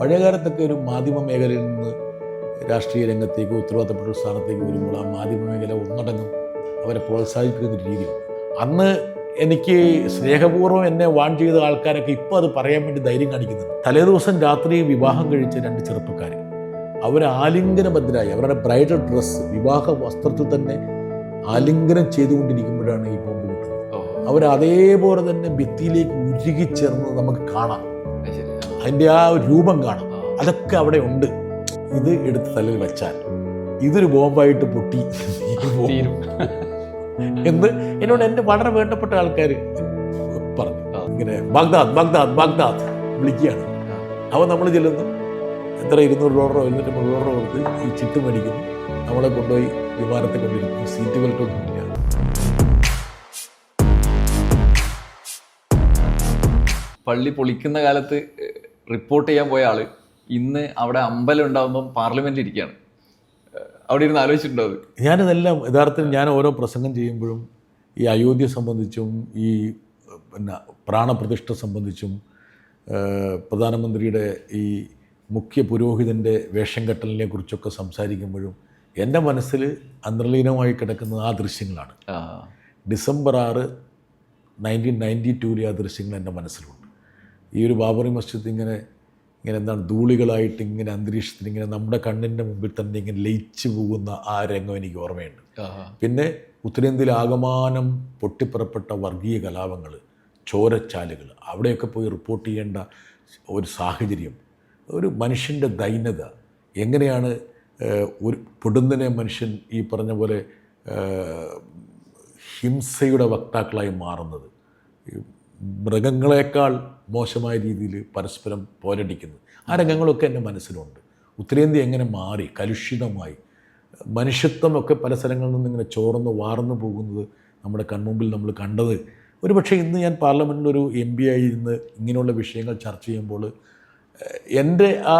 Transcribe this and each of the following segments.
പഴയകാലത്തൊക്കെ ഒരു മാധ്യമ മേഖലയിൽ നിന്ന് രാഷ്ട്രീയ രംഗത്തേക്ക് ഉത്തരവാദിത്തപ്പെട്ട ഒരു സ്ഥാനത്തേക്ക് വരുമ്പോൾ ആ മാധ്യമ മേഖല ഒന്നടങ്കം അവരെ പ്രോത്സാഹിപ്പിക്കുന്ന ഒരു രീതിയുണ്ട്. അന്ന് എനിക്ക് സ്നേഹപൂർവം എന്നെ വാൺ ചെയ്ത ആൾക്കാരൊക്കെ ഇപ്പോൾ അത് പറയാൻ വേണ്ടി ധൈര്യം കാണിക്കുന്നുണ്ട്. തലേദിവസം രാത്രി വിവാഹം കഴിച്ച രണ്ട് ചെറുപ്പക്കാർ അവർ ആലിംഗനബദ്ധരായി. അവരുടെ ബ്രൈഡൽ ഡ്രസ്സ് വിവാഹ വസ്ത്രത്തിൽ തന്നെ ആലിംഗനം ചെയ്തുകൊണ്ടിരിക്കുമ്പോഴാണ് ഈ ബോംബ് കിട്ടുന്നത് അവർ അതേപോലെ തന്നെ ഭിത്തിയിലേക്ക് ഉരുകിച്ചേർന്നത് നമുക്ക് കാണാം. അതിന്റെ ആ ഒരു രൂപം കാണാം. അതൊക്കെ അവിടെ ഉണ്ട്. ഇത് എടുത്ത് തലയിൽ വെച്ചാൽ ഇതൊരു ബോംബായിട്ട് പൊട്ടി. എന്ന് എന്നോട് എന്റെ വളരെ വേണ്ടപ്പെട്ട ആൾക്കാർ പറഞ്ഞു. ഇങ്ങനെ ബാഗ്ദാദ് ബാഗ്ദാദ് ബാഗ്ദാദ് വിളിക്കുകയാണ്. അവൻ നമ്മൾ ചെല്ലുന്നു. എത്ര ഇരുന്നൂറ് ഡോളറോ മുന്നൂറ് ഡോളറോ കൊടുത്ത് ഈ ചിട്ട് മേടിക്കുന്നു. നമ്മളെ കൊണ്ടുപോയി വിമാനത്തിൽ കൊണ്ടിരിക്കുന്നു. സീറ്റ് ബെൽറ്റ് ഒന്നുമില്ല പള്ളി പൊളിക്കുന്ന കാലത്ത് റിപ്പോർട്ട് ചെയ്യാൻ പോയ ആൾ ഇന്ന് അവിടെ അമ്പലം ഉണ്ടാകുമ്പം പാർലമെന്റിൽ ഇരിക്കുകയാണ് അവിടെ ഇരുന്ന് ആലോചിച്ചിട്ടുണ്ടോ അത്? ഞാനിതെല്ലാം യഥാർത്ഥത്തിൽ ഞാൻ ഓരോ പ്രസംഗം ചെയ്യുമ്പോഴും ഈ അയോധ്യ സംബന്ധിച്ചും ഈ പിന്നെ പ്രാണപ്രതിഷ്ഠ സംബന്ധിച്ചും പ്രധാനമന്ത്രിയുടെ ഈ മുഖ്യ പുരോഹിതന്റെ വേഷം കെട്ടലിനെ കുറിച്ചൊക്കെ സംസാരിക്കുമ്പോഴും എന്റെ മനസ്സിൽ അന്തർലീനമായി കിടക്കുന്നത് ആ ദൃശ്യങ്ങളാണ്. ഡിസംബർ ആറ് നയന്റീൻ നയന്റി ടൂവിലെ ആ ദൃശ്യങ്ങൾ എന്റെ മനസ്സിലുണ്ട്. ഈ ഒരു ബാബറി മസ്ജിദ് ഇങ്ങനെ ഇങ്ങനെ എന്താണ് ധൂളികളായിട്ട് ഇങ്ങനെ അന്തരീക്ഷത്തിൽ ഇങ്ങനെ നമ്മുടെ കണ്ണിന്റെ മുമ്പിൽ തന്നെ ഇങ്ങനെ ലയിച്ചു പോകുന്ന ആ രംഗം എനിക്ക് ഓർമ്മയുണ്ട്. പിന്നെ ഉത്തരേന്ത്യയിൽ ആകമാനം പൊട്ടിപ്പുറപ്പെട്ട വർഗീയ കലാപങ്ങൾ ചോരച്ചാലുകൾ അവിടെയൊക്കെ പോയി റിപ്പോർട്ട് ചെയ്യേണ്ട ഒരു സാഹചര്യം ഒരു മനുഷ്യന്റെ ദൈനത എങ്ങനെയാണ് ഒരു പൊടുന്നനെ മനുഷ്യൻ ഈ പറഞ്ഞ പോലെ ഹിംസയുടെ വക്താക്കളായി മാറുന്നത്? മൃഗങ്ങളെക്കാൾ മോശമായ രീതിയിൽ പരസ്പരം പോരടിക്കുന്നത് ആ രംഗങ്ങളൊക്കെ എന്റെ മനസ്സിലുണ്ട്. ഉത്തരേന്ത്യ എങ്ങനെ മാറി കലുഷിതമായി മനുഷ്യത്വമൊക്കെ പല സ്ഥലങ്ങളിൽ നിന്ന് ഇങ്ങനെ ചോർന്ന് വാർന്നു പോകുന്നത് നമ്മുടെ കൺമുമ്പിൽ നമ്മൾ കണ്ടത്. ഒരു പക്ഷേ ഇന്ന് ഞാൻ പാർലമെന്റിൽ ഒരു എം പി ആയി ഇരുന്ന് ഇങ്ങനെയുള്ള വിഷയങ്ങൾ ചർച്ച ചെയ്യുമ്പോൾ എന്റെ ആ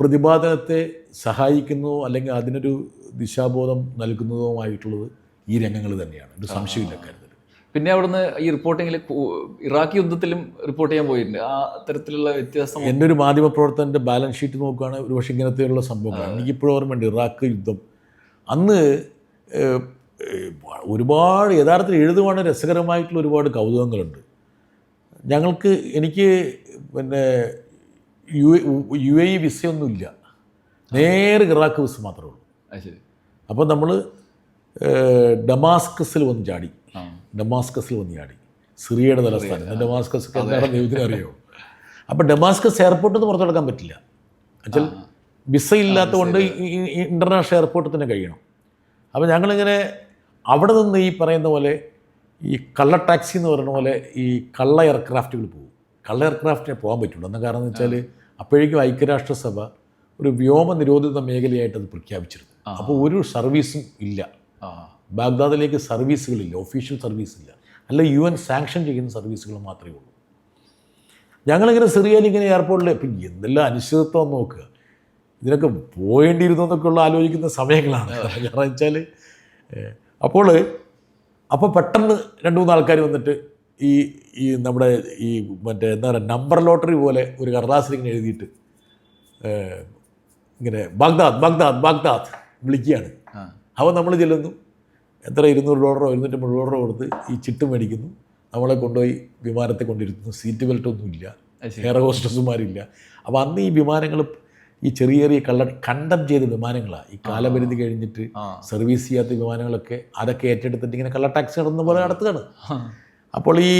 പ്രതിപാദനത്തെ സഹായിക്കുന്നതോ അല്ലെങ്കിൽ അതിനൊരു ദിശാബോധം നൽകുന്നതോ ആയിട്ടുള്ളത് ഈ രംഗങ്ങൾ തന്നെയാണ്. ഒരു സംശയമില്ല കാര്യത്തിൽ പിന്നെ അവിടുന്ന് ഈ റിപ്പോർട്ടിങ്ങിൽ ഇറാഖി യുദ്ധത്തിലും റിപ്പോർട്ട് ചെയ്യാൻ പോയിട്ടുണ്ട്. ആ തരത്തിലുള്ള വ്യത്യാസം എന്റെ ഒരു മാധ്യമ മാധ്യമപ്രവർത്തകന്റെ ബാലൻസ് ഷീറ്റ് നോക്കുകയാണെങ്കിൽ ഒരു പക്ഷേ ഇങ്ങനത്തെയുള്ള സംഭവങ്ങളാണ് എനിക്കിപ്പോഴും ഓർമ്മയുണ്ട് ഇറാഖ് യുദ്ധം. അന്ന് ഒരുപാട് യഥാർത്ഥത്തിൽ എഴുതുവാണ് രസകരമായിട്ടുള്ള ഒരുപാട് കൗതുകങ്ങളുണ്ട്. ഞങ്ങൾക്ക് എനിക്ക് പിന്നെ യു യു എ ഇ വിസയൊന്നുമില്ല നേരെ ഇറാഖ് വിസ മാത്രമേ ഉള്ളൂ. അപ്പോൾ നമ്മൾ ഡമാസ്കസിൽ വന്ന് ചാടി. ഡമാസ്കസിൽ വന്ന് ചാടി. സിറിയയുടെ തലസ്ഥാനം. ഡമാസ്കസ് എന്താണെന്ന് ദൈവത്തിന് അറിയോ? അപ്പോൾ ഡമാസ്കസ് എയർപോർട്ടിൽ നിന്ന് പുറത്തു കിടക്കാൻ പറ്റില്ല എന്നുവെച്ചാൽ വിസ ഇല്ലാത്തതുകൊണ്ട് ഇന്റർനാഷണൽ എയർപോർട്ടിൽ തന്നെ കഴിയണം. അപ്പോൾ ഞങ്ങളിങ്ങനെ അവിടെ നിന്ന് ഈ പറയുന്ന പോലെ ഈ കള്ള ടാക്സി എന്ന് പറയുന്ന പോലെ ഈ കള്ള എയർക്രാഫ്റ്റുകൾ പോകും. കള്ള എയർക്രാഫ്റ്റിനെ പോകാൻ പറ്റുള്ളൂ എന്ന കാരണം എന്ന് വെച്ചാൽ അപ്പോഴേക്കും ഐക്യരാഷ്ട്രസഭ ഒരു വ്യോമ നിരോധിത മേഖലയായിട്ട് അത് പ്രഖ്യാപിച്ചിരുന്നു. അപ്പോൾ ഒരു സർവീസും ഇല്ല. ബാഗ്ദാദിലേക്ക് സർവീസുകളില്ല ഒഫീഷ്യൽ സർവീസ് ഇല്ല അല്ല യു എൻ സാങ്ഷൻ ചെയ്യുന്ന സർവീസുകൾ മാത്രമേ ഉള്ളൂ. ഞങ്ങളിങ്ങനെ സിറിയയിൽ ഇങ്ങനെ എയർപോർട്ടിൽ ഇപ്പം എന്തെല്ലാം അനിശ്ചിതത്വം നോക്കുക ഇതിനൊക്കെ പോയേണ്ടിയിരുന്നു എന്നൊക്കെയുള്ള ആലോചിക്കുന്ന സമയങ്ങളാണ്. കാരണം വെച്ചാൽ അപ്പോൾ അപ്പോൾ പെട്ടെന്ന് രണ്ട് മൂന്ന് ആൾക്കാർ വന്നിട്ട് ഈ ഈ നമ്മുടെ ഈ മറ്റേ എന്താ പറയുക നമ്പർ ലോട്ടറി പോലെ ഒരു കടലാസിൽ ഇങ്ങനെ എഴുതിയിട്ട് ഇങ്ങനെ ബാഗ്ദാദ് ബാഗ്ദാദ് ബാഗ്ദാദ് വിളിക്കുകയാണ്. അപ്പോൾ നമ്മൾ ചെല്ലുന്നു. എത്ര ഇരുന്നൂറ് ഡോളറോ ഇരുന്നൂറ്റമ്പത് ഡോളറോ കൊടുത്ത് ഈ ചിട്ട് മേടിക്കുന്നു. നമ്മളെ കൊണ്ടുപോയി വിമാനത്തെ കൊണ്ടിരുത്തുന്നു. സീറ്റ് ബെൽറ്റ് ഒന്നുമില്ല. എയർ ഹോസ്റ്റസുമാരില്ല. അപ്പോൾ അന്ന് ഈ വിമാനങ്ങൾ ഈ ചെറിയ ചെറിയ കള്ള കണ്ടം ചെയ്ത വിമാനങ്ങളാണ് ഈ കാലപരിധി കഴിഞ്ഞിട്ട് സർവീസ് ചെയ്യാത്ത വിമാനങ്ങളൊക്കെ അതൊക്കെ ഏറ്റെടുത്തിട്ട് ഇങ്ങനെ കള്ള ടാക്സി നടന്ന പോലെ നടത്തുകയാണ്. അപ്പോൾ ഈ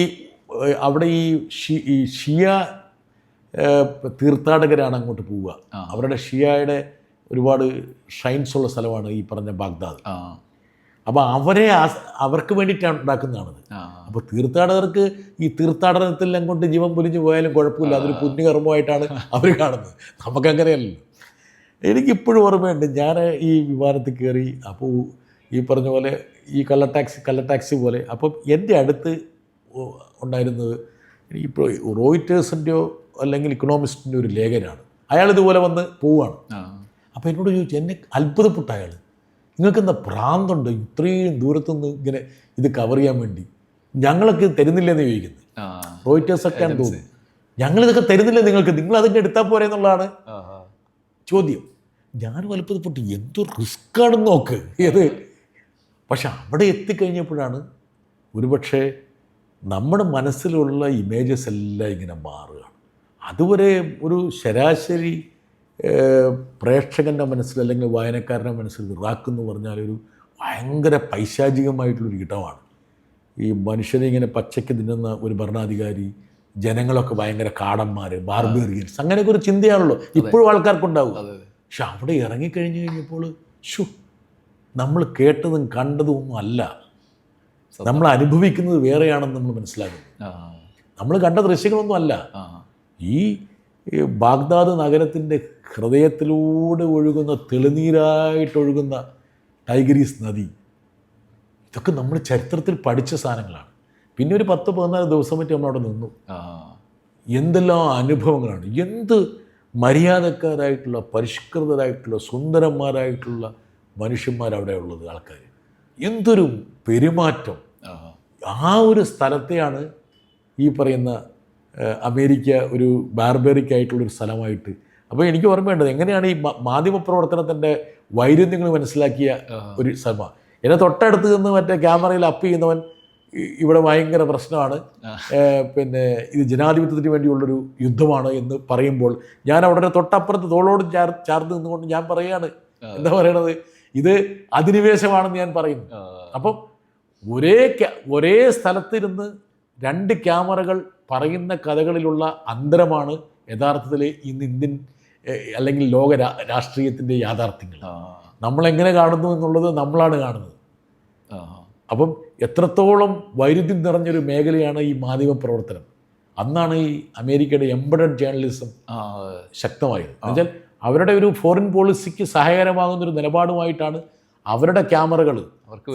അവിടെ ഈ ഷി ഈ ഷിയ തീർത്ഥാടകരാണ് അങ്ങോട്ട് പോവുക. അവരുടെ ഷിയായുടെ ഒരുപാട് ഷൈൻസ് ഉള്ള സ്ഥലമാണ് ഈ പറഞ്ഞ ബാഗ്ദാദ്. അപ്പോൾ അവരെ അവർക്ക് വേണ്ടിയിട്ടാണ് ഉണ്ടാക്കുന്നതാണത്. അപ്പോൾ തീർത്ഥാടകർക്ക് ഈ തീർത്ഥാടനത്തിലെല്ലാം കൊണ്ട് ജീവൻ പൊലിഞ്ഞു പോയാലും കുഴപ്പമില്ല. അതൊരു പുണ്യകർമ്മമായിട്ടാണ് അവർ കാണുന്നത്. നമുക്കങ്ങനെയല്ലല്ലോ. എനിക്കിപ്പോഴും ഓർമ്മയുണ്ട്. ഞാൻ ഈ വിമാനത്തിൽ കയറി അപ്പോൾ ഈ പറഞ്ഞ പോലെ ഈ കള്ള ടാക്സി കള്ള ടാക്സി പോലെ അപ്പം എന്റെ അടുത്ത് ഉണ്ടായിരുന്നത് ഇപ്പോൾ റോയിറ്റേഴ്സിന്റെയോ അല്ലെങ്കിൽ ഇക്കണോമിസ്റ്റിന്റെ ഒരു ലേഖനാണ് അയാൾ ഇതുപോലെ വന്ന് പോവുകയാണ് അപ്പോൾ എന്നോട് ചോദിച്ചു എന്നെ അത്ഭുതപ്പെട്ട അയാൾ നിങ്ങൾക്ക് എന്താ ഭ്രാന്തുണ്ട്? ഇത്രയും ദൂരത്തുനിന്ന് ഇങ്ങനെ ഇത് കവർ ചെയ്യാൻ വേണ്ടി. ഞങ്ങളൊക്കെ തരുന്നില്ലെന്ന് ചോദിക്കുന്നത് ആ ആണ് ഞങ്ങൾ ഇതൊക്കെ തരുന്നില്ല നിങ്ങൾക്ക്? നിങ്ങൾ അതിന്റെ എടുത്താൽ പോരെ എന്നുള്ളതാണ്. ചോദ്യം. ഞാൻ വലുപ്പത്തിൽപ്പെട്ട് എന്തോ റിസ്ക്കാണെന്ന് നോക്ക്. ഏത്? പക്ഷെ അവിടെ എത്തിക്കഴിഞ്ഞപ്പോഴാണ് ഒരുപക്ഷെ നമ്മുടെ മനസ്സിലുള്ള ഇമേജസ് എല്ലാം ഇങ്ങനെ മാറുകയാണ്. അതുവരെ ഒരു ശരാശരി പ്രേക്ഷകന്റെ മനസ്സിൽ അല്ലെങ്കിൽ വായനക്കാരന്റെ മനസ്സിൽ ഇറാഖ് എന്ന് പറഞ്ഞാൽ ഒരു ഭയങ്കര പൈശാചികമായിട്ടുള്ളൊരു ഇടമാണ്. ഈ മനുഷ്യനെ ഇങ്ങനെ പച്ചയ്ക്ക് തിന്നുന്ന ഒരു ഭരണാധികാരി ജനങ്ങളൊക്കെ ഭയങ്കര കാടന്മാർ ബാർബേറിയൻസ് അങ്ങനെയൊക്കെ ഒരു ചിന്തയാണല്ലോ. ഇപ്പോഴും ആൾക്കാർക്കുണ്ടാവും. പക്ഷെ അവിടെ ഇറങ്ങിക്കഴിഞ്ഞ് കഴിഞ്ഞപ്പോൾ ഷു നമ്മൾ കേട്ടതും കണ്ടതും ഒന്നും അല്ല നമ്മൾ അനുഭവിക്കുന്നത് വേറെയാണെന്ന് നമ്മൾ മനസ്സിലാക്കുന്നു. നമ്മൾ കണ്ട ദൃശ്യങ്ങളൊന്നും അല്ല. ഈ ബാഗ്ദാദ് നഗരത്തിന്റെ ഹൃദയത്തിലൂടെ ഒഴുകുന്ന തെളിനീരായിട്ടൊഴുകുന്ന ടൈഗ്രീസ് നദി. ഇതൊക്കെ നമ്മൾ ചരിത്രത്തിൽ പഠിച്ച സാധനങ്ങളാണ്. പിന്നെ ഒരു പത്ത് പതിനാല് ദിവസം പറ്റി നമ്മളവിടെ നിന്നു. എന്തെല്ലാം അനുഭവങ്ങളാണ്. എന്ത് മര്യാദക്കാരായിട്ടുള്ള പരിഷ്കൃതരായിട്ടുള്ള സുന്ദരന്മാരായിട്ടുള്ള മനുഷ്യന്മാർ അവിടെ ഉള്ളത് ആൾക്കാർ എന്തൊരു പെരുമാറ്റം. ആ, ആ ഒരു സ്ഥലത്തെയാണ് ഈ പറയുന്ന അമേരിക്ക ഒരു ബാർബറിക് ആയിട്ടുള്ളൊരു സ്ഥലമായിട്ട് അപ്പോൾ എനിക്ക് ഓർമ്മയുണ്ടത് എങ്ങനെയാണ് ഈ മാധ്യമ പ്രവർത്തനത്തിന്റെ വൈരുദ്ധ്യങ്ങൾ മനസ്സിലാക്കിയ ഒരു സഭ എന്നെ തൊട്ടടുത്ത് നിന്ന് മറ്റേ ക്യാമറയിൽ അപ്പ് ചെയ്യുന്നവൻ ഇവിടെ ഭയങ്കര പ്രശ്നമാണ്. പിന്നെ ഇത് ജനാധിപത്യത്തിന് വേണ്ടിയുള്ളൊരു യുദ്ധമാണ് എന്ന് പറയുമ്പോൾ ഞാൻ അവിടെ തൊട്ടപ്പുറത്ത് തോളോട് ചാർ ചാർന്ന് നിന്നുകൊണ്ട് ഞാൻ പറയുകയാണ് എന്താ പറയണത്? ഇത് അധിനിവേശമാണെന്ന് ഞാൻ പറയുന്നു. അപ്പം ഒരേ ഒരേ സ്ഥലത്തിരുന്ന് രണ്ട് ക്യാമറകൾ പറയുന്ന കഥകളിലുള്ള അന്തരമാണ് യഥാർത്ഥത്തിൽ ഇന്ന് ഇന്ത്യൻ അല്ലെങ്കിൽ ലോക രാ- രാഷ്ട്രീയത്തിന്റെ യാഥാർത്ഥ്യങ്ങൾ. നമ്മളെങ്ങനെ കാണുന്നു എന്നുള്ളത് നമ്മളാണ് കാണുന്നത്. അപ്പം എത്രത്തോളം വൈരുദ്ധ്യം നിറഞ്ഞൊരു മേഖലയാണ് ഈ മാധ്യമ പ്രവർത്തനം. അന്നാണ് ഈ അമേരിക്കയുടെ എംബഡഡ് ജേർണലിസം ശക്തമായത്. എന്നുവെച്ചാൽ അവരുടെ ഒരു ഫോറിൻ പോളിസിക്ക് സഹായകരമാകുന്ന ഒരു നിലപാടുമായിട്ടാണ് അവരുടെ ക്യാമറകൾ.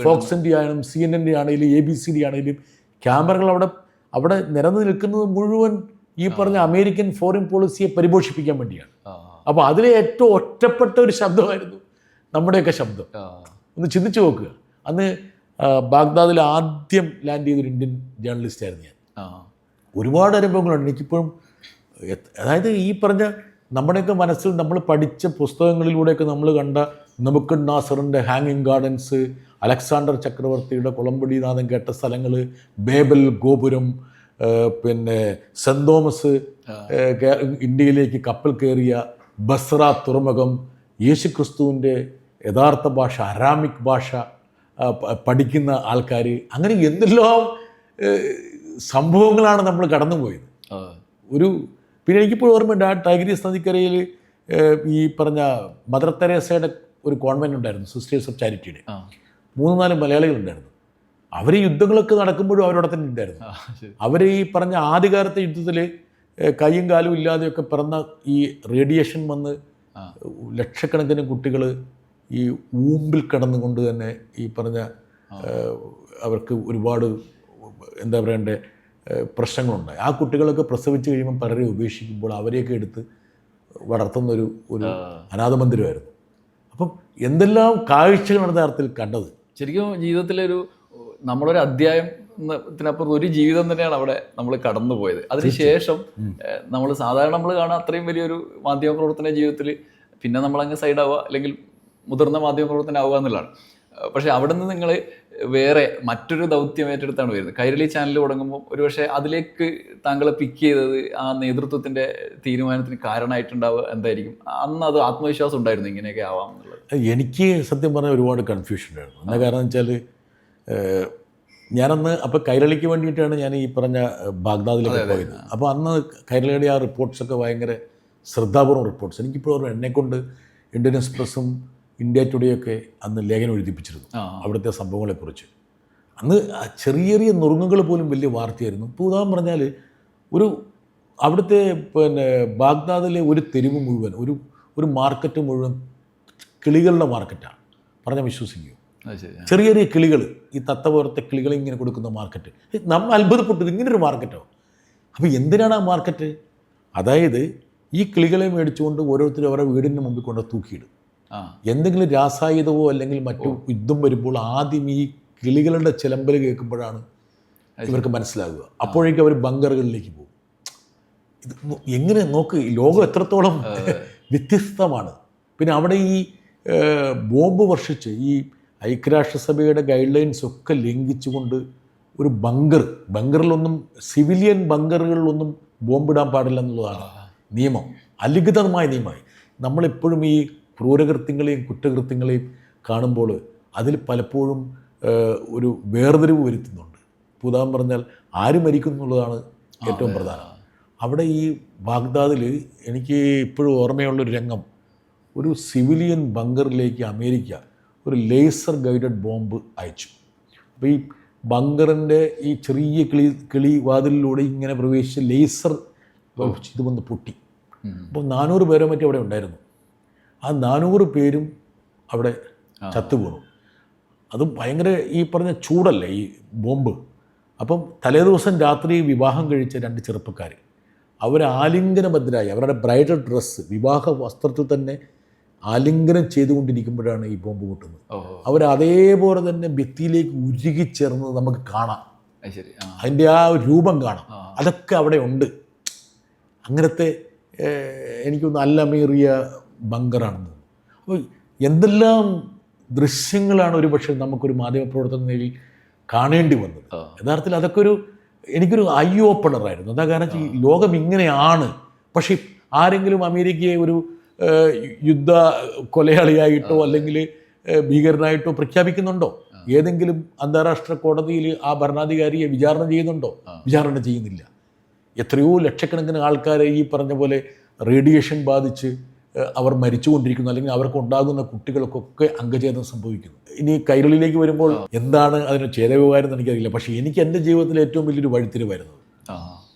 ഫോക്സിന്റെ ആണെങ്കിലും സി എൻ എന്റെ ആണെങ്കിലും എ ബി സിന്റെ ആണെങ്കിലും ക്യാമറകൾ അവിടെ അവിടെ നിരന്നു നിൽക്കുന്നത് മുഴുവൻ ഈ പറഞ്ഞ അമേരിക്കൻ ഫോറിൻ പോളിസിയെ പരിപോഷിപ്പിക്കാൻ വേണ്ടിയാണ്. അപ്പൊ അപ്പോൾ അതിലെ ഏറ്റവും ഒറ്റപ്പെട്ട ഒരു ശബ്ദമായിരുന്നു നമ്മുടെയൊക്കെ ശബ്ദം. ഒന്ന് ചിന്തിച്ചു നോക്കുക. അന്ന് ബാഗ്ദാദിൽ ആദ്യം ലാൻഡ് ചെയ്തൊരു ഇന്ത്യൻ ജേർണലിസ്റ്റ് ആയിരുന്നു ഞാൻ. ഒരുപാട് അനുഭവങ്ങളുണ്ട്. എനിക്കിപ്പോഴും അതായത് ഈ പറഞ്ഞ നമ്മുടെയൊക്കെ മനസ്സിൽ നമ്മൾ പഠിച്ച പുസ്തകങ്ങളിലൂടെയൊക്കെ നമ്മൾ കണ്ട നമുക്ക് നാസറിന്റെ ഹാങ്ങിങ് ഗാർഡൻസ് അലക്സാണ്ടർ ചക്രവർത്തിയുടെ കുളമ്പടിനാഥൻ കേട്ട സ്ഥലങ്ങൾ ബേബൽ ഗോപുരം പിന്നെ സെന്റ് തോമസ് ഇന്ത്യയിലേക്ക് കപ്പൽ കയറിയ ബസ്ര തുറമുഖം യേശു ക്രിസ്തുവിന്റെ യഥാർത്ഥ ഭാഷ അരാമിക് ഭാഷ പഠിക്കുന്ന ആൾക്കാർ അങ്ങനെ എന്തെല്ലാം സംഭവങ്ങളാണ് നമ്മൾ കടന്നുപോയത്. ഒരു പിന്നെ എനിക്കിപ്പോൾ ഓർമ്മയുണ്ട് ആ ടൈഗ്രീസ് നദിക്കരയിൽ ഈ പറഞ്ഞ മദർ തെരേസയുടെ ഒരു കോൺവെന്റ് ഉണ്ടായിരുന്നു സിസ്റ്റേഴ്സ് ഓഫ് ചാരിറ്റിയുടെ. മൂന്ന് നാല് മലയാളികളുണ്ടായിരുന്നു. അവർ യുദ്ധങ്ങളൊക്കെ നടക്കുമ്പോഴും അവരോടെ തന്നെ ഉണ്ടായിരുന്നു അവർ ഈ പറഞ്ഞ ആദ്യകാലത്തെ യുദ്ധത്തിൽ കൈയും കാലും ഇല്ലാതെയൊക്കെ പിറന്ന ഈ റേഡിയേഷൻ വന്ന്. ലക്ഷക്കണക്കിന് കുട്ടികൾ ഈ ഊമ്പിൽ കിടന്നുകൊണ്ട് തന്നെ ഈ പറഞ്ഞ അവർക്ക് ഒരുപാട് എന്താ പറയണ്ടേ പ്രശ്നങ്ങളുണ്ടായി. ആ കുട്ടികളൊക്കെ പ്രസവിച്ച് കഴിയുമ്പോൾ പലരെ ഉപേക്ഷിക്കുമ്പോൾ അവരെയൊക്കെ എടുത്ത് വളർത്തുന്ന ഒരു ഒരു അനാഥമന്ദിരമായിരുന്നു. അപ്പം എന്തെല്ലാം കാഴ്ചകളാണ് യഥാർത്ഥത്തിൽ കണ്ടത്? ശരിക്കും ജീവിതത്തിലൊരു നമ്മളൊരു അധ്യായം ത്തിനപ്പുറം ഒരു ജീവിതം തന്നെയാണ് അവിടെ നമ്മൾ കടന്നുപോയത്. അതിനുശേഷം നമ്മൾ സാധാരണ നമ്മൾ കാണാൻ അത്രയും വലിയൊരു മാധ്യമ പ്രവർത്തന ജീവിതത്തിൽ പിന്നെ നമ്മളങ്ങ് സൈഡാവുക അല്ലെങ്കിൽ മുതിർന്ന മാധ്യമ പ്രവർത്തനം ആവുക എന്നുള്ളതാണ്. പക്ഷെ അവിടെ നിന്ന് നിങ്ങൾ വേറെ മറ്റൊരു ദൗത്യം ഏറ്റെടുത്താണ് വരുന്നത്. കൈരളി ചാനൽ തുടങ്ങുമ്പോൾ ഒരുപക്ഷെ അതിലേക്ക് താങ്കളെ പിക്ക് ചെയ്തത് ആ നേതൃത്വത്തിന്റെ തീരുമാനത്തിന് കാരണമായിട്ടുണ്ടാവുക എന്തായിരിക്കും? അന്ന് അത് ആത്മവിശ്വാസം ഉണ്ടായിരുന്നു ഇങ്ങനെയൊക്കെ ആവാം എന്നുള്ളത്. എനിക്ക് സത്യം പറഞ്ഞാൽ ഒരുപാട് കൺഫ്യൂഷൻ ഉണ്ടായിരുന്നു. എന്താ കാരണം വെച്ചാൽ ഞാനന്ന് അപ്പോൾ കൈരളിക്ക് വേണ്ടിയിട്ടാണ് ഞാൻ ഈ പറഞ്ഞ ബാഗ്ദാദിലേക്ക് പോയത്. അപ്പോൾ അന്ന് കൈരളിയുടെ ആ റിപ്പോർട്ട്സൊക്കെ ഭയങ്കര ശ്രദ്ധാപൂർവം റിപ്പോർട്ട്സ് എനിക്കിപ്പോഴും എന്നെക്കൊണ്ട് ഇന്ത്യൻ എക്സ്പ്രസ്സും ഇന്ത്യ ടുഡേയൊക്കെ അന്ന് ലേഖനം എഴുതിപ്പിച്ചിരുന്നു അവിടുത്തെ സംഭവങ്ങളെക്കുറിച്ച്. അന്ന് ചെറിയ ചെറിയ നുറുങ്ങുകൾ പോലും വലിയ വാർത്തയായിരുന്നു. ഇപ്പോൾ ഉദാഹരണം പറഞ്ഞാൽ ഒരു അവിടുത്തെ പിന്നെ ബാഗ്ദാദിലെ ഒരു തെരുവ് മുഴുവൻ ഒരു ഒരു മാർക്കറ്റ് മുഴുവൻ കിളികളുടെ മാർക്കറ്റാണ് പറഞ്ഞാൽ വിശ്വസിക്കുക ചെറിയ ചെറിയ കിളികൾ ഈ തത്ത പോലത്തെ കിളികൾ ഇങ്ങനെ കൊടുക്കുന്ന മാർക്കറ്റ് നമ്മൾ അത്ഭുതപ്പെട്ടത് ഇങ്ങനൊരു മാർക്കറ്റോ അപ്പോൾ എന്തിനാണ് ആ മാർക്കറ്റ് അതായത് ഈ കിളികളെ മേടിച്ചുകൊണ്ട് ഓരോരുത്തരും അവരുടെ വീടിന്റെ മുമ്പിൽ കൊണ്ട് തൂക്കിയിടും. എന്തെങ്കിലും രാസായുധമോ അല്ലെങ്കിൽ മറ്റു യുദ്ധം വരുമ്പോൾ ആദ്യം ഈ കിളികളുടെ ചിലമ്പൽ കേൾക്കുമ്പോഴാണ് ഇവർക്ക് മനസ്സിലാകുക അപ്പോഴേക്കും അവർ ബങ്കറുകളിലേക്ക് പോകും. ഇത് എങ്ങനെ നോക്ക് ലോകം എത്രത്തോളം വ്യത്യസ്തമാണ്. പിന്നെ അവിടെ ഈ ബോംബ് വർഷിച്ച് ഈ ഐക്യരാഷ്ട്രസഭയുടെ ഗൈഡ് ലൈൻസ് ഒക്കെ ലംഘിച്ചുകൊണ്ട് ഒരു ബങ്കർ ബങ്കറിലൊന്നും സിവിലിയൻ ബങ്കറുകളിലൊന്നും ബോംബിടാൻ പാടില്ല എന്നുള്ളതാണ് നിയമം. അലിഖിതമായ നിയമമായി. നമ്മളെപ്പോഴും ഈ ക്രൂരകൃത്യങ്ങളെയും കുറ്റകൃത്യങ്ങളെയും കാണുമ്പോൾ അതിൽ പലപ്പോഴും ഒരു വേർതിരിവ് വരുത്തുന്നുണ്ട്. ഇപ്പോൾ ഉദാഹരണം പറഞ്ഞാൽ ആര് മരിക്കും എന്നുള്ളതാണ് ഏറ്റവും പ്രധാനം. അവിടെ ഈ ബാഗ്ദാദിൽ എനിക്ക് ഇപ്പോഴും ഓർമ്മയുള്ളൊരു രംഗം. ഒരു സിവിലിയൻ ബങ്കറിലേക്ക് അമേരിക്ക ഒരു ലേസർ ഗൈഡഡ് ബോംബ് അയച്ചു. അപ്പോൾ ഈ ബങ്കറിന്റെ ഈ ചെറിയ കിളി കിളി വാതിലിലൂടെ ഇങ്ങനെ പ്രവേശിച്ച് ലേസർ ഇത് വന്ന് പൊട്ടി. അപ്പോൾ നാനൂറ് പേരോ മറ്റോ അവിടെ ഉണ്ടായിരുന്നു. ആ നാനൂറ് പേരും അവിടെ ചത്തുപോണു അത് ഭയങ്കര ഈ പറഞ്ഞ ചൂടല്ലേ ഈ ബോംബ് അപ്പം തലേദിവസം രാത്രി വിവാഹം കഴിച്ച രണ്ട് ചെറുപ്പക്കാർ അവർ ആലിംഗനബദ്ധരായി. അവരുടെ ബ്രൈഡൽ ഡ്രസ്സ് വിവാഹ വസ്ത്രത്തിൽ തന്നെ ആലിംഗനം ചെയ്തുകൊണ്ടിരിക്കുമ്പോഴാണ് ഈ ബോംബ് പൊട്ടുന്നത്. അവർ അതേപോലെ തന്നെ ഭിത്തിയിലേക്ക് ഉരുകിച്ചേർന്നത് നമുക്ക് കാണാം. അതിന്റെ ആ രൂപം കാണാം. അതൊക്കെ അവിടെ ഉണ്ട്. അങ്ങനത്തെ എനിക്കൊന്ന് അല്ലമേറിയ ബങ്കറാണെന്ന് അപ്പോൾ എന്തെല്ലാം ദൃശ്യങ്ങളാണ് ഒരു പക്ഷേ നമുക്കൊരു മാധ്യമപ്രവർത്തന നിലയിൽ കാണേണ്ടി വന്നത്? യഥാർത്ഥത്തിൽ അതൊക്കെ ഒരു എനിക്കൊരു ഐ ഓപ്പണറായിരുന്നു എന്താ കാരണം ലോകം ഇങ്ങനെയാണ്. പക്ഷേ ആരെങ്കിലും അമേരിക്കയെ ഒരു യുദ്ധ കൊലയാളിയായിട്ടോ അല്ലെങ്കിൽ ഭീകരനായിട്ടോ പ്രഖ്യാപിക്കുന്നുണ്ടോ? ഏതെങ്കിലും അന്താരാഷ്ട്ര കോടതിയിൽ ആ ഭരണാധികാരിയെ വിചാരണ ചെയ്യുന്നുണ്ടോ? വിചാരണ ചെയ്യുന്നില്ല. എത്രയോ ലക്ഷക്കണക്കിന് ആൾക്കാരെ ഈ പറഞ്ഞ പോലെ റേഡിയേഷൻ ബാധിച്ച് അവർ മരിച്ചുകൊണ്ടിരിക്കുന്നു അല്ലെങ്കിൽ അവർക്ക് ഉണ്ടാകുന്ന കുട്ടികൾക്കൊക്കെ അംഗഛേദം സംഭവിക്കുന്നു. ഇനി കൈരളിലേക്ക് വരുമ്പോൾ എന്താണ് അതിന് ചേരവുകാരെന്ന് എനിക്കറിയില്ല. പക്ഷേ എനിക്ക് എന്റെ ജീവിതത്തിൽ ഏറ്റവും വലിയൊരു വഴിത്തിരിവായിരുന്നു.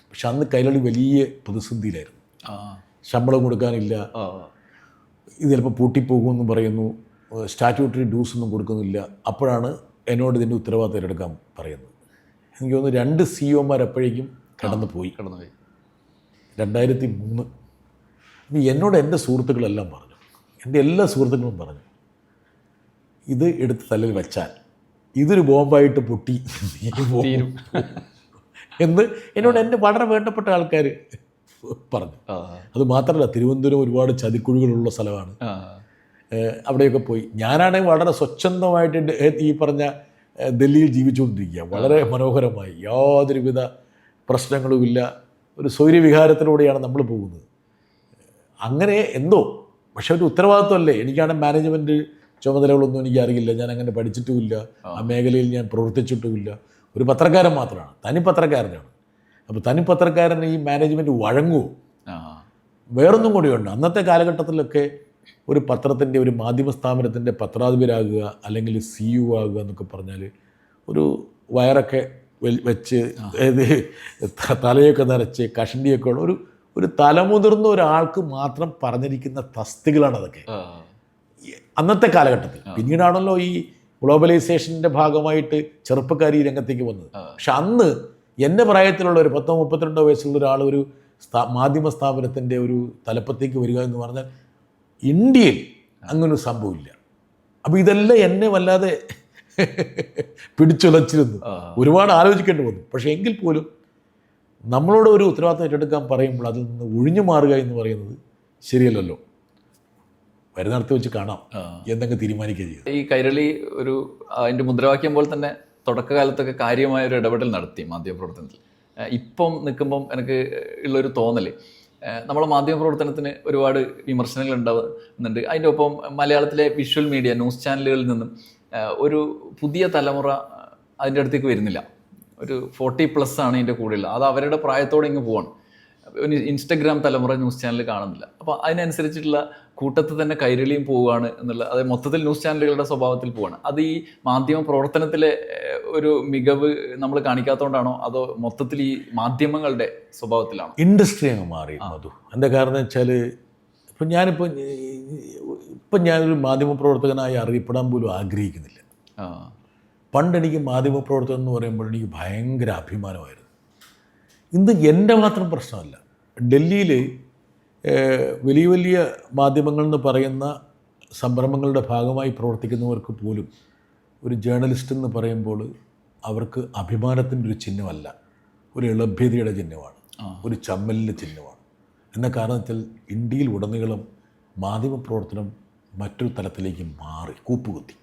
പക്ഷെ അന്ന് കൈരളി വലിയ പ്രതിസന്ധിയിലായിരുന്നു. ശമ്പളം കൊടുക്കാനില്ല. ഇത് ചിലപ്പോൾ പൂട്ടിപ്പോകുമെന്ന് പറയുന്നു. സ്റ്റാറ്റ്യൂട്ടറി ഡ്യൂസ് ഒന്നും കൊടുക്കുന്നില്ല. അപ്പോഴാണ് എന്നോട് ഇതിന്റെ ഉത്തരവാദിത്തം ഏറ്റെടുക്കാൻ പറയുന്നത്. എനിക്ക് തോന്നുന്നു രണ്ട് സി ഒമാർ അപ്പോഴേക്കും കടന്നു പോയി. കടന്നുപോയി രണ്ടായിരത്തി മൂന്ന് അപ്പം എന്നോട് എന്റെ സുഹൃത്തുക്കളെല്ലാം പറഞ്ഞു. എന്റെ എല്ലാ സുഹൃത്തുക്കളും പറഞ്ഞു. ഇത് എടുത്ത് തലയിൽ വെച്ചാൽ ഇതൊരു ബോംബായിട്ട് പൊട്ടി. എന്ന് എന്നോട് എന്റെ വളരെ വേണ്ടപ്പെട്ട ആൾക്കാർ പറഞ്ഞു. അത് മാത്രമല്ല തിരുവനന്തപുരം ഒരുപാട് ചതിക്കുഴികളുള്ള സ്ഥലമാണ്. അവിടെയൊക്കെ പോയി. ഞാനാണെങ്കിൽ വളരെ സ്വച്ഛന്തമായിട്ട് ഈ പറഞ്ഞ ഡൽഹിയിൽ ജീവിച്ചുകൊണ്ടിരിക്കുക. വളരെ മനോഹരമായി. യാതൊരുവിധ പ്രശ്നങ്ങളുമില്ല. ഒരു സൗര്യവിഹാരത്തിലൂടെയാണ് നമ്മൾ പോകുന്നത്. അങ്ങനെ എന്തോ പക്ഷെ ഒരു ഉത്തരവാദിത്വമല്ലേ? എനിക്കാണ് മാനേജ്മെന്റ് ചുമതലകളൊന്നും എനിക്ക് അറിയില്ല ഞാൻ അങ്ങനെ പഠിച്ചിട്ടുമില്ല ആ മേഖലയിൽ ഞാൻ പ്രവർത്തിച്ചിട്ടുമില്ല. ഒരു പത്രക്കാരൻ മാത്രമാണ്. തനി പത്രക്കാരനാണ്. അപ്പോൾ തനി പത്രക്കാരൻ ഈ മാനേജ്മെന്റ് വഴങ്ങുമോ വേറൊന്നും കൂടിയുണ്ട് അന്നത്തെ കാലഘട്ടത്തിലൊക്കെ ഒരു പത്രത്തിന്റെ ഒരു മാധ്യമ സ്ഥാപനത്തിന്റെ പത്രാധിപരാകുക അല്ലെങ്കിൽ സി യു ആകുക എന്നൊക്കെ പറഞ്ഞാൽ ഒരു വയറൊക്കെ വെച്ച് തലയൊക്കെ നിറച്ച് കഷണ്ടിയൊക്കെ ഉള്ള ഒരു ഒരു തലമുതിർന്ന ഒരാൾക്ക് മാത്രം പറഞ്ഞിരിക്കുന്ന തസ്തികളാണ് അതൊക്കെ. അന്നത്തെ കാലഘട്ടത്തിൽ. പിന്നീടാണല്ലോ ഈ ഗ്ലോബലൈസേഷന്റെ ഭാഗമായിട്ട് ചെറുപ്പക്കാർ ഈ രംഗത്തേക്ക് വന്നത്. പക്ഷെ അന്ന് എന്റെ പ്രായത്തിലുള്ള ഒരു പത്തോ മുപ്പത്തിരണ്ടോ വയസ്സുള്ള ഒരാൾ ഒരു സ്ഥാ മാധ്യമ സ്ഥാപനത്തിന്റെ ഒരു തലപ്പത്തേക്ക് വരിക എന്ന് പറഞ്ഞാൽ ഇന്ത്യയിൽ അങ്ങനൊരു സംഭവമില്ല അപ്പോൾ ഇതെല്ലാം എന്നെ വല്ലാതെ പിടിച്ചുലച്ചിരുന്നു. ഒരുപാട് ആലോചിക്കേണ്ടി വന്നു. പക്ഷേ എങ്കിൽ പോലും നമ്മളോട് ഒരു ഉത്തരവാദിത്തം ഏറ്റെടുക്കാൻ പറയുമ്പോൾ അതിൽ നിന്ന് ഒഴിഞ്ഞു മാറുക എന്ന് പറയുന്നത് ശരിയല്ലല്ലോ. വരുന്നിടത്ത് വെച്ച് കാണാം. എന്തെങ്കിലും തീരുമാനിക്കുക ഈ കൈരളി ഒരു അതിന്റെ മുദ്രാവാക്യം പോലെ തന്നെ തുടക്കകാലത്തൊക്കെ കാര്യമായ ഒരു ഇടപെടൽ നടത്തി മാധ്യമപ്രവർത്തനത്തിൽ. ഇപ്പം നിൽക്കുമ്പം എനിക്ക് ഉള്ളൊരു തോന്നൽ നമ്മളെ മാധ്യമപ്രവർത്തനത്തിന് ഒരുപാട് വിമർശനങ്ങൾ ഉണ്ടാവുന്നുണ്ട് അതിന്റെ ഒപ്പം മലയാളത്തിലെ വിഷ്വൽ മീഡിയ ന്യൂസ് ചാനലുകളിൽ നിന്നും ഒരു പുതിയ തലമുറ അതിന്റെ അടുത്തേക്ക് വരുന്നില്ല. ഒരു ഫോർട്ടി പ്ലസ് ആണ് ഇതിന്റെ കൂടെയുള്ളത് അത് അവരുടെ പ്രായത്തോടെ ഇങ്ങ് പോവാണ്. ഇൻസ്റ്റഗ്രാം തലമുറ ന്യൂസ് ചാനൽ കാണുന്നില്ല. അപ്പോൾ അതിനനുസരിച്ചിട്ടുള്ള കൂട്ടത്തിൽ തന്നെ കൈരളിയും പോവുകയാണ് എന്നുള്ള അതായത് മൊത്തത്തിൽ ന്യൂസ് ചാനലുകളുടെ സ്വഭാവത്തിൽ പോവാണ് അത് ഈ മാധ്യമ പ്രവർത്തനത്തിലെ ഒരു മികവ് നമ്മൾ കാണിക്കാത്തതുകൊണ്ടാണോ? അതോ മൊത്തത്തിൽ ഈ മാധ്യമങ്ങളുടെ സ്വഭാവത്തിലാണ്? ഇൻഡസ്ട്രി അങ്ങ് മാറി മധു. എന്താ കാരണം വെച്ചാൽ ഇപ്പം ഞാനിപ്പോൾ ഇപ്പം ഞാനൊരു മാധ്യമപ്രവർത്തകനായി അറിയപ്പെടാൻ പോലും ആഗ്രഹിക്കുന്നില്ല. പണ്ട് എനിക്ക് മാധ്യമപ്രവർത്തകൻ എന്ന് പറയുമ്പോൾ എനിക്ക് ഭയങ്കര അഭിമാനമായിരുന്നു. ഇന്ന് എന്റെ മാത്രം പ്രശ്നമല്ല. ഡൽഹിയിൽ വലിയ വലിയ മാധ്യമങ്ങൾ എന്ന് പറയുന്ന സംരംഭങ്ങളുടെ ഭാഗമായി പ്രവർത്തിക്കുന്നവർക്ക് പോലും ഒരു ജേർണലിസ്റ്റ് എന്ന് പറയുമ്പോൾ അവർക്ക് അഭിമാനത്തിന്റെ ഒരു ചിഹ്നമല്ല. ഒരു എളഭ്യതയുടെ ചിഹ്നമാണ്. ഒരു ചമ്മലിന്റെ ചിഹ്നമാണ്. എന്ന കാരണത്തിൽ ഇന്ത്യയിൽ ഉടനീളം മാധ്യമപ്രവർത്തനം മറ്റൊരു തലത്തിലേക്ക് മാറി കൂപ്പുകുത്തി.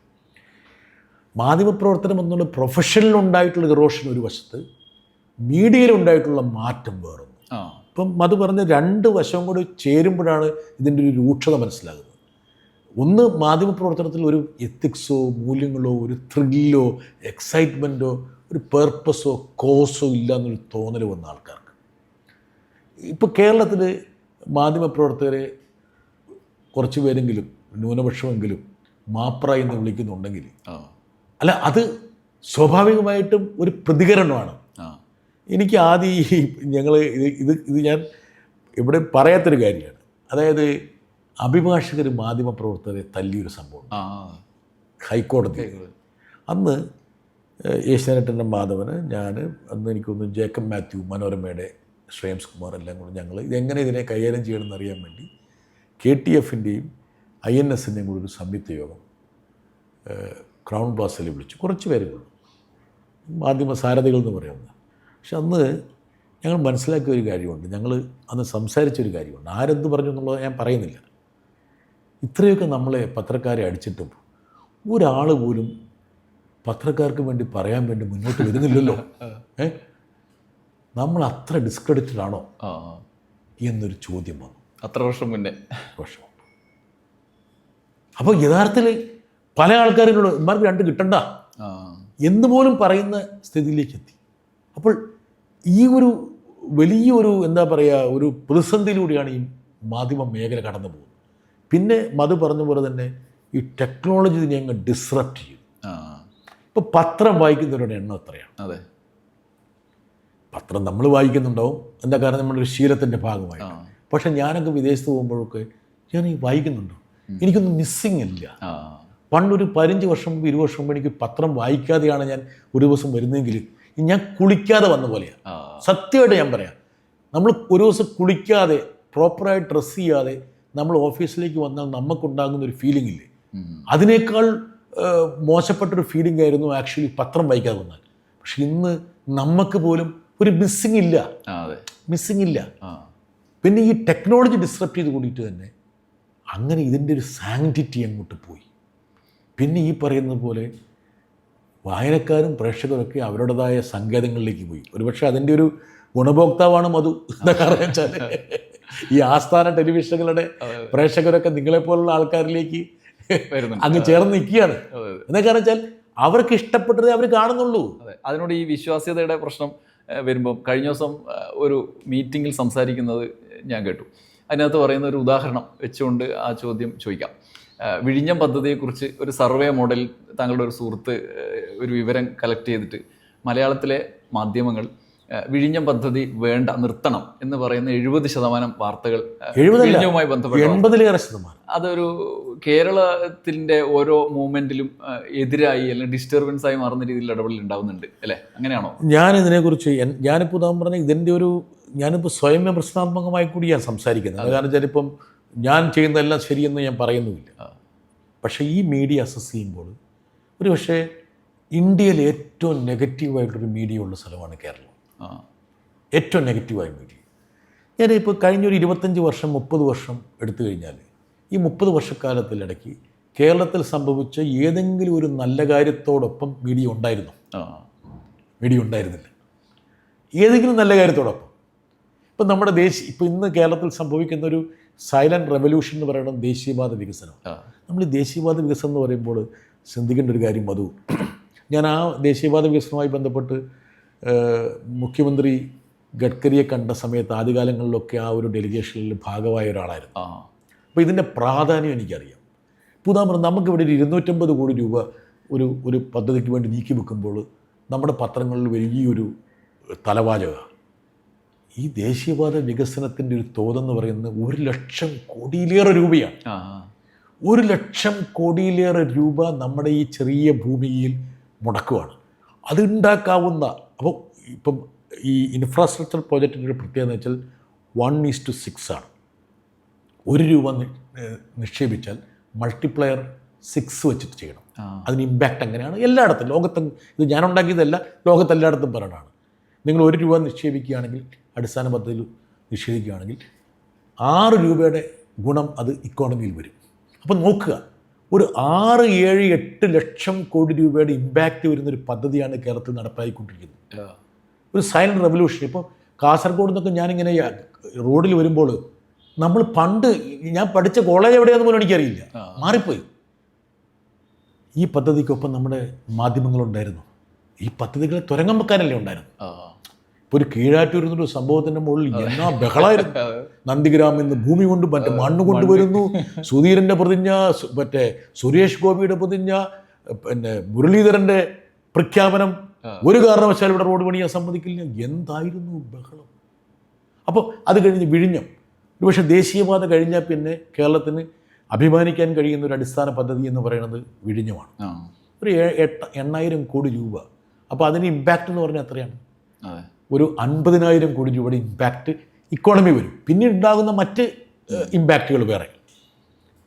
മാധ്യമപ്രവർത്തനം എന്നുള്ള പ്രൊഫഷനിൽ ഉണ്ടായിട്ടുള്ള ഇറോഷൻ ഒരു വശത്ത് മീഡിയയിൽ ഉണ്ടായിട്ടുള്ള മാറ്റം വേറും ഇപ്പം അത് പറഞ്ഞ രണ്ട് വശവും കൂടി ചേരുമ്പോഴാണ് ഇതിന്റെ ഒരു രൂക്ഷത മനസ്സിലാകുന്നത്. ഒന്ന് മാധ്യമപ്രവർത്തനത്തിൽ ഒരു എത്തിക്സോ മൂല്യങ്ങളോ ഒരു ത്രില്ലോ എക്സൈറ്റ്മെന്റോ ഒരു പേർപ്പസോ കോസോ ഇല്ല എന്നൊരു തോന്നൽ വന്ന ആൾക്കാർക്ക്. ഇപ്പോൾ കേരളത്തിൽ മാധ്യമപ്രവർത്തകരെ കുറച്ച് പേരെങ്കിലും ന്യൂനപക്ഷമെങ്കിലും മാപ്ര എന്ന് വിളിക്കുന്നുണ്ടെങ്കിൽ അല്ല അത് സ്വാഭാവികമായിട്ടും ഒരു പ്രതികരണമാണ്. എനിക്ക് ആദ്യം ഈ ഞങ്ങൾ ഇത് ഇത് ഇത് ഞാൻ ഇവിടെ പറയാത്തൊരു കാര്യമാണ്. അതായത് അഭിഭാഷകർ മാധ്യമപ്രവർത്തകരെ തല്ലിയൊരു സംഭവം ഹൈക്കോടതി. അന്ന് ഏഷ്യാനെറ്റിന്റെ മാധവന് ഞാൻ അന്ന് എനിക്കൊന്ന് ജേക്കബ് മാത്യു മനോരമയുടെ ശ്രേയംസ് കുമാർ എല്ലാം കൂടെ ഞങ്ങൾ ഇതെങ്ങനെ ഇതിനെ കൈകാര്യം ചെയ്യണമെന്ന് അറിയാൻ വേണ്ടി കെ ടി എഫിന്റെയും ഐ എൻ എസിന്റെയും കൂടെ ഒരു സംയുക്ത യോഗം ക്രൗൺ പ്ലാസയിൽ വിളിച്ചു. കുറച്ച് പേരേ മാധ്യമ സാരഥികൾ എന്ന് പറയുന്നത്. പക്ഷെ അന്ന് ഞങ്ങൾ മനസ്സിലാക്കിയ ഒരു കാര്യമുണ്ട്. ഞങ്ങൾ അന്ന് സംസാരിച്ചൊരു കാര്യമുണ്ട്. ആരെന്ത് പറഞ്ഞു എന്നുള്ളത് ഞാൻ പറയുന്നില്ല. ഇത്രയൊക്കെ നമ്മളെ പത്രക്കാരെ അടിച്ചിട്ടും ഒരാൾ പോലും പത്രക്കാർക്ക് വേണ്ടി പറയാൻ വേണ്ടി മുന്നോട്ട് വരുന്നില്ലല്ലോ. ഏ? നമ്മൾ അത്ര ഡിസ്ക്രെഡിറ്റഡ് ആണോ? എന്നൊരു ചോദ്യം വന്നു. അത്ര വർഷം മുന്നേ. വർഷം അപ്പോൾ യഥാർത്ഥത്തിൽ പല ആൾക്കാരോട് ഇമാർക്ക് രണ്ട് കിട്ടണ്ട. എന്ന് പോലും പറയുന്ന സ്ഥിതിയിലേക്ക് എത്തി. അപ്പോൾ ഈ ഒരു വലിയൊരു എന്താ പറയുക ഒരു പ്രതിസന്ധിയിലൂടെയാണ് ഈ മാധ്യമ മേഖല കടന്നു പോകുന്നത്. പിന്നെ മധു പറഞ്ഞ പോലെ തന്നെ ഈ ടെക്നോളജി ഇതിനെ അങ്ങ് ഡിസ്റപ്റ്റ് ചെയ്യും. ഇപ്പോൾ പത്രം വായിക്കുന്നവരുടെ എണ്ണം എത്രയാണ്? അതെ. പത്രം നമ്മൾ വായിക്കുന്നുണ്ടാവും. എന്താ കാരണം? നമ്മുടെ ഒരു ശീലത്തിന്റെ ഭാഗമായി പക്ഷെ ഞാനൊക്കെ വിദേശത്ത് പോകുമ്പോഴൊക്കെ ഞാൻ ഈ വായിക്കുന്നുണ്ടോ എനിക്കൊന്നും മിസ്സിങ് ഇല്ല. പണ്ടൊരു പതിനഞ്ച് വർഷം മുമ്പ് ഇരുപത് വർഷം മുമ്പ് എനിക്ക് പത്രം വായിക്കാതെയാണ് ഞാൻ ഒരു ദിവസം വരുന്നതെങ്കിൽ ഞാൻ കുളിക്കാതെ വന്ന പോലെയാണ് സത്യമായിട്ട് ഞാൻ പറയാം. നമ്മൾ ഒരു ദിവസം കുളിക്കാതെ പ്രോപ്പറായി ഡ്രസ്സ് ചെയ്യാതെ നമ്മൾ ഓഫീസിലേക്ക് വന്നാൽ നമുക്കുണ്ടാകുന്ന ഒരു ഫീലിംഗ് ഇല്ലേ? അതിനേക്കാൾ മോശപ്പെട്ടൊരു ഫീലിംഗ് ആയിരുന്നു ആക്ച്വലി പത്രം വായിക്കാതെ വന്നാൽ. പക്ഷെ ഇന്ന് നമുക്ക് പോലും ഒരു മിസ്സിങ് ഇല്ല. മിസ്സിങ് ഇല്ല. പിന്നെ ഈ ടെക്നോളജി ഡിസ്റപ്റ്റ് ചെയ്ത് കൂടിയിട്ട് തന്നെ അങ്ങനെ ഇതിന്റെ ഒരു സാങ്ക്ടിറ്റി അങ്ങോട്ട് പോയി. പിന്നെ ഈ പറയുന്നത് പോലെ വായനക്കാരും പ്രേക്ഷകരൊക്കെ അവരുടേതായ സങ്കേതങ്ങളിലേക്ക് പോയി. ഒരുപക്ഷെ അതിന്റെ ഒരു ഗുണഭോക്താവാണ് മധു എന്താ കാരണം വെച്ചാൽ ഈ ആസ്ഥാന ടെലിവിഷനുകളുടെ പ്രേക്ഷകരൊക്കെ നിങ്ങളെപ്പോലുള്ള ആൾക്കാരിലേക്ക് അങ്ങ് ചേർന്ന് നിൽക്കുകയാണ്. എന്നൊക്കെ എന്താ കാരണം വെച്ചാൽ അവർക്ക് ഇഷ്ടപ്പെട്ടതേ അവർ കാണുന്നുള്ളൂ. അതിനോട് ഈ വിശ്വാസ്യതയുടെ പ്രശ്നം വരുമ്പം കഴിഞ്ഞ ദിവസം ഒരു മീറ്റിങ്ങിൽ സംസാരിക്കുന്നത് ഞാൻ കേട്ടു. അതിനകത്ത് പറയുന്ന ഒരു ഉദാഹരണം വെച്ചുകൊണ്ട് ആ ചോദ്യം ചോദിക്കാം. വിഴിഞ്ഞം പദ്ധതിയെക്കുറിച്ച് ഒരു സർവേ മോഡൽ താങ്കളുടെ ഒരു സുഹൃത്ത് ഒരു വിവരം കളക്ട് ചെയ്തിട്ട് മലയാളത്തിലെ മാധ്യമങ്ങൾ വിഴിഞ്ഞം പദ്ധതി വേണ്ട നിർത്തണം എന്ന് പറയുന്ന എഴുപത് ശതമാനം വാർത്തകൾ. വിഴിഞ്ഞവുമായി ബന്ധപ്പെട്ട ശതമാനം. അതൊരു കേരളത്തിന്റെ ഓരോ മൂവ്മെന്റിലും എതിരായി അല്ലെങ്കിൽ ഡിസ്റ്റർബൻസ് ആയി മാറുന്ന രീതിയിൽ ഇടപെടൽ ഉണ്ടാവുന്നുണ്ട് അല്ലേ? അങ്ങനെയാണോ? ഞാൻ ഇതിനെക്കുറിച്ച് ഞാനിപ്പോൾ ഉദാഹരണം പറഞ്ഞാൽ ഇതിന്റെ ഒരു ഞാനിപ്പോൾ സ്വയം പ്രശ്നാത്മകമായി കൂടി ഞാൻ സംസാരിക്കുന്നത് കാരണം വെച്ചാൽ ഇപ്പം ഞാൻ ചെയ്യുന്നതെല്ലാം ശരിയെന്ന് ഞാൻ പറയുന്നുമില്ല. പക്ഷേ ഈ മീഡിയ അസസ് ചെയ്യുമ്പോൾ ഒരു പക്ഷേ ഇന്ത്യയിൽ ഏറ്റവും നെഗറ്റീവായിട്ടൊരു മീഡിയ ഉള്ള സ്ഥലമാണ് കേരളം. ഏറ്റവും നെഗറ്റീവായ മീഡിയ. ഞാൻ ഇപ്പോൾ കഴിഞ്ഞൊരു ഇരുപത്തഞ്ച് വർഷം മുപ്പത് വർഷം എടുത്തു കഴിഞ്ഞാൽ ഈ മുപ്പത് വർഷക്കാലത്തിലിടയ്ക്ക് കേരളത്തിൽ സംഭവിച്ച ഏതെങ്കിലും ഒരു നല്ല കാര്യത്തോടൊപ്പം മീഡിയ ഉണ്ടായിരുന്നു? മീഡിയ ഉണ്ടായിരുന്നില്ല. ഏതെങ്കിലും നല്ല കാര്യത്തോടൊപ്പം. ഇപ്പം നമ്മുടെ ദേശീയ ഇപ്പം ഇന്ന് കേരളത്തിൽ സംഭവിക്കുന്ന ഒരു സൈലന്റ് റെവല്യൂഷൻ എന്ന് പറയുന്നത് ദേശീയവാദ വികസനം നമ്മൾ ഈ ദേശീയവാദ വികസനം എന്ന് പറയുമ്പോൾ ചിന്തിക്കേണ്ട ഒരു കാര്യം മധു. ഞാൻ ആ ദേശീയവാദ വികസനവുമായി ബന്ധപ്പെട്ട് മുഖ്യമന്ത്രി ഗഡ്കരിയെ കണ്ട സമയത്ത് ആദ്യകാലങ്ങളിലൊക്കെ ആ ഒരു ഡെലിഗേഷനിൽ ഭാഗമായ ഒരാളായിരുന്നു. അപ്പോൾ ഇതിന്റെ പ്രാധാന്യം എനിക്കറിയാം. ഇപ്പോൾ ഉദാഹരണം നമുക്കിവിടെ ഒരു ഇരുന്നൂറ്റമ്പത് കോടി രൂപ ഒരു ഒരു പദ്ധതിക്ക് വേണ്ടി നീക്കി വെക്കുമ്പോൾ നമ്മുടെ പത്രങ്ങളിൽ വലിയൊരു തലവാചകമാണ്. ഈ ദേശീയപാത വികസനത്തിന്റെ ഒരു തോതെന്ന് പറയുന്നത് ഒരു ലക്ഷം കോടിയിലേറെ രൂപയാണ്. ഒരു ലക്ഷം കോടിയിലേറെ രൂപ നമ്മുടെ ഈ ചെറിയ ഭൂമിയിൽ മുടക്കുവാണ്. അതുണ്ടാക്കാവുന്ന അപ്പോൾ ഇപ്പം ഈ ഇൻഫ്രാസ്ട്രക്ചർ പ്രോജക്റ്റിന്റെ ഒരു പ്രത്യേകത എന്ന് വെച്ചാൽ വൺ ഈസ് ടു സിക്സ് ആണ്. ഒരു രൂപ നിക്ഷേപിച്ചാൽ മൾട്ടിപ്ലയർ സിക്സ് വെച്ചിട്ട് ചെയ്യണം. അതിന് ഇമ്പാക്റ്റ് എങ്ങനെയാണ്? എല്ലായിടത്തും. ലോകത്തും ഇത് ഞാനുണ്ടാക്കിയതല്ല ലോകത്തെല്ലായിടത്തും പറയണതാണ് നിങ്ങൾ ഒരു രൂപ നിക്ഷേപിക്കുകയാണെങ്കിൽ അടിസ്ഥാന പദ്ധതിയിൽ നിഷേധിക്കുകയാണെങ്കിൽ ആറ് രൂപയുടെ ഗുണം അത് ഇക്കോണമിയിൽ വരും. അപ്പം നോക്കുക ഒരു ആറ് ഏഴ് എട്ട് ലക്ഷം കോടി രൂപയുടെ ഇമ്പാക്റ്റ് വരുന്നൊരു പദ്ധതിയാണ് കേരളത്തിൽ നടപ്പായിക്കൊണ്ടിരിക്കുന്നത്. ഒരു സൈലന്റ് റെവല്യൂഷൻ ഇപ്പോൾ കാസർഗോഡ് നിന്നൊക്കെ ഞാനിങ്ങനെ റോഡിൽ വരുമ്പോൾ നമ്മൾ പണ്ട് ഞാൻ പഠിച്ച കോളേജ് എവിടെയാണെന്ന് പോലും എനിക്കറിയില്ല. മാറിപ്പോയി. ഈ പദ്ധതിക്കൊപ്പം നമ്മുടെ മാധ്യമങ്ങളുണ്ടായിരുന്നു. ഈ പദ്ധതികളെ തുരങ്കം വെക്കാനല്ലേ ഉണ്ടായിരുന്നു. ഇപ്പോൾ ഒരു കീഴാറ്റൂർ എന്നൊരു സംഭവത്തിന്റെ മുകളിൽ എന്നാ ബഹളായിരുന്നു. നന്ദിഗ്രാമിൽ നിന്ന് ഭൂമി കൊണ്ട് മറ്റേ മണ്ണ് കൊണ്ടുവരുന്നു. സുധീരന്റെ പ്രതിജ്ഞ മറ്റേ സുരേഷ് ഗോപിയുടെ പ്രതിജ്ഞ പിന്നെ മുരളീധരന്റെ പ്രഖ്യാപനം. ഒരു കാരണവശാലും ഇവിടെ റോഡ് പണിയാൻ സമ്മതിക്കില്ല. എന്തായിരുന്നു ബഹളം? അപ്പോൾ അത് കഴിഞ്ഞ് വിഴിഞ്ഞം. ഒരുപക്ഷെ ദേശീയപാത കഴിഞ്ഞാൽ പിന്നെ കേരളത്തിന് അഭിമാനിക്കാൻ കഴിയുന്ന ഒരു അടിസ്ഥാന പദ്ധതി എന്ന് പറയുന്നത് വിഴിഞ്ഞമാണ്. ഒരു എട്ട് എണ്ണായിരം കോടി രൂപ. അപ്പോൾ അതിന് ഇമ്പാക്റ്റ് എന്ന് പറഞ്ഞാൽ എത്രയാണ്. ഒരു അൻപതിനായിരം കോടി രൂപയുടെ ഇമ്പാക്റ്റ് ഇക്കോണമി വരും. പിന്നീട് ഉണ്ടാകുന്ന മറ്റ് ഇമ്പാക്റ്റുകൾ വേറെ.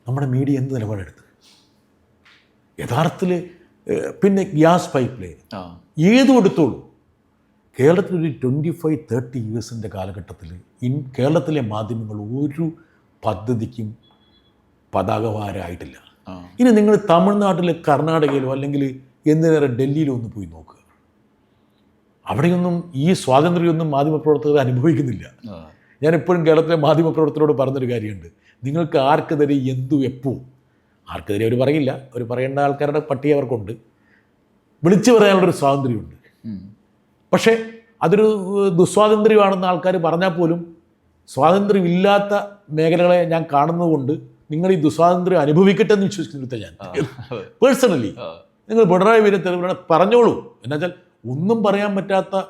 നമ്മുടെ മീഡിയ എന്ത് നിലപാടെടുത്ത് യഥാർത്ഥത്തിൽ പിന്നെ ഗ്യാസ് പൈപ്പ് ലൈൻ. ഏതും എടുത്തോളൂ? കേരളത്തിലൊരു ട്വന്റി ഫൈവ് തേർട്ടി ഇയേഴ്സിന്റെ കാലഘട്ടത്തിൽ ഇൻ കേരളത്തിലെ മാധ്യമങ്ങൾ ഒരു പദ്ധതിക്കും പതാകവാരായിട്ടില്ല. ഇനി നിങ്ങൾ തമിഴ്നാട്ടിലെ കർണാടകയിലോ അല്ലെങ്കിൽ എന്തിനേറെ ഡൽഹിയിലോ ഒന്ന് പോയി നോക്കുക അവിടെയൊന്നും ഈ സ്വാതന്ത്ര്യമൊന്നും മാധ്യമപ്രവർത്തകർ അനുഭവിക്കുന്നില്ല. ഞാൻ എപ്പോഴും കേരളത്തിലെ മാധ്യമപ്രവർത്തകരോട് പറഞ്ഞൊരു കാര്യമുണ്ട്. നിങ്ങൾക്ക് ആർക്കെതിരെ എന്തു എപ്പോ? ആർക്കെതിരെ അവർ പറയില്ല. അവർ പറയേണ്ട ആൾക്കാരുടെ പട്ടിക അവർക്കുണ്ട്. വിളിച്ചു പറയാനുള്ളൊരു സ്വാതന്ത്ര്യമുണ്ട്. പക്ഷേ അതൊരു ദുസ്വാതന്ത്ര്യമാണെന്ന് ആൾക്കാർ പറഞ്ഞാൽ പോലും സ്വാതന്ത്ര്യമില്ലാത്ത മേഖലകളെ ഞാൻ കാണുന്നതുകൊണ്ട് നിങ്ങൾ ഈ ദുസ്വാതന്ത്ര്യം അനുഭവിക്കട്ടെ എന്ന് വിശ്വസിക്കുന്നില്ല ഞാൻ പേഴ്സണലി നിങ്ങൾ പിണറായി വിജയൻ പറഞ്ഞോളൂ. എന്നുവെച്ചാൽ ഒന്നും പറയാൻ പറ്റാത്ത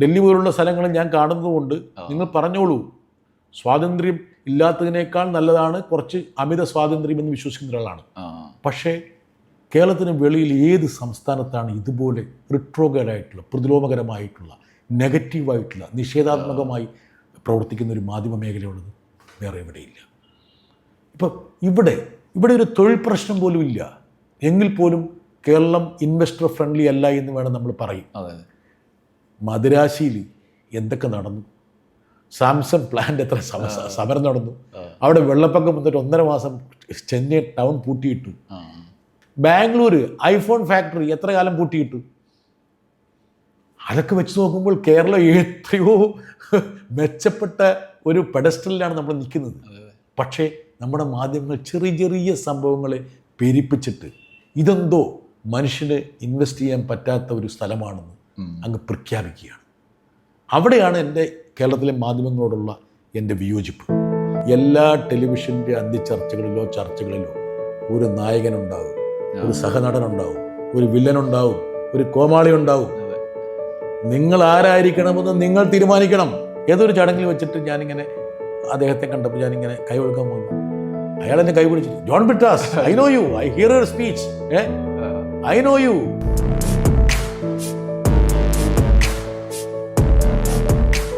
ഡൽഹി പോലുള്ള സ്ഥലങ്ങൾ ഞാൻ കാണുന്നതുകൊണ്ട് നിങ്ങൾ പറഞ്ഞോളൂ. സ്വാതന്ത്ര്യം ഇല്ലാത്തതിനേക്കാൾ നല്ലതാണ് കുറച്ച് അമിത സ്വാതന്ത്ര്യം എന്ന് വിശ്വസിക്കുന്ന ഒരാളാണ്. പക്ഷേ കേരളത്തിന് വെളിയിൽ ഏത് സംസ്ഥാനത്താണ് ഇതുപോലെ റിട്രോഗേഡായിട്ടുള്ള പ്രതിലോമകരമായിട്ടുള്ള നെഗറ്റീവായിട്ടുള്ള നിഷേധാത്മകമായി പ്രവർത്തിക്കുന്ന ഒരു മാധ്യമ മേഖലയുള്ളത് വേറെ എവിടെയില്ല. ഇപ്പം ഇവിടെ ഇവിടെ ഒരു തൊഴിൽ പ്രശ്നം പോലും ഇല്ല. എങ്കിൽ പോലും കേരളം ഇൻവെസ്റ്റർ ഫ്രണ്ട്ലി അല്ല എന്ന് വേണം നമ്മൾ പറയും. അതെ. മദിരാശിയിൽ എന്തൊക്കെ നടന്നു? സാംസങ് പ്ലാന്റ് എത്ര സമ- സമരം നടന്നു? അവിടെ വെള്ളപ്പൊക്കം വന്നിട്ട് ഒന്നര മാസം ചെന്നൈ ടൗൺ പൂട്ടിയിട്ടു. ബാംഗ്ലൂര് ബാംഗ്ലൂർ ഐഫോൺ ഫാക്ടറി എത്ര കാലം പൂട്ടിയിട്ടു? അതൊക്കെ വെച്ച് നോക്കുമ്പോൾ കേരളം എത്രയോ മെച്ചപ്പെട്ട ഒരു പെഡസ്റ്റലിലാണ് നമ്മൾ നിൽക്കുന്നത്. പക്ഷേ നമ്മുടെ മാധ്യമങ്ങൾ ചെറിയ ചെറിയ സംഭവങ്ങളെ പെരിപ്പിച്ചിട്ട് ഇതെന്തോ മനുഷ്യന് ഇൻവെസ്റ്റ് ചെയ്യാൻ പറ്റാത്ത ഒരു സ്ഥലമാണെന്ന് അങ്ങ് പ്രഖ്യാപിക്കുകയാണ്. അവിടെയാണ് എന്റെ കേരളത്തിലെ മാധ്യമങ്ങളോടുള്ള എന്റെ വിയോജിപ്പ്. എല്ലാ ടെലിവിഷന്റെ അന്ത്യചർച്ചകളിലോ ചർച്ചകളിലോ ഒരു നായകനുണ്ടാവും ഒരു സഹനടനുണ്ടാവും ഒരു വില്ലനുണ്ടാവും ഒരു കോമാളി ഉണ്ടാവും. നിങ്ങൾ ആരായിരിക്കണമെന്ന് നിങ്ങൾ തീരുമാനിക്കണം. ഏതൊരു ചടങ്ങിൽ വെച്ചിട്ട് ഞാനിങ്ങനെ അദ്ദേഹത്തെ കണ്ടപ്പോൾ ഞാനിങ്ങനെ കൈ കൊടുക്കാൻ പോകുന്നു. അയാൾ എന്നെ കൈ പിടിച്ചു John Brittas I know you I hear your speech ഏ? I know you.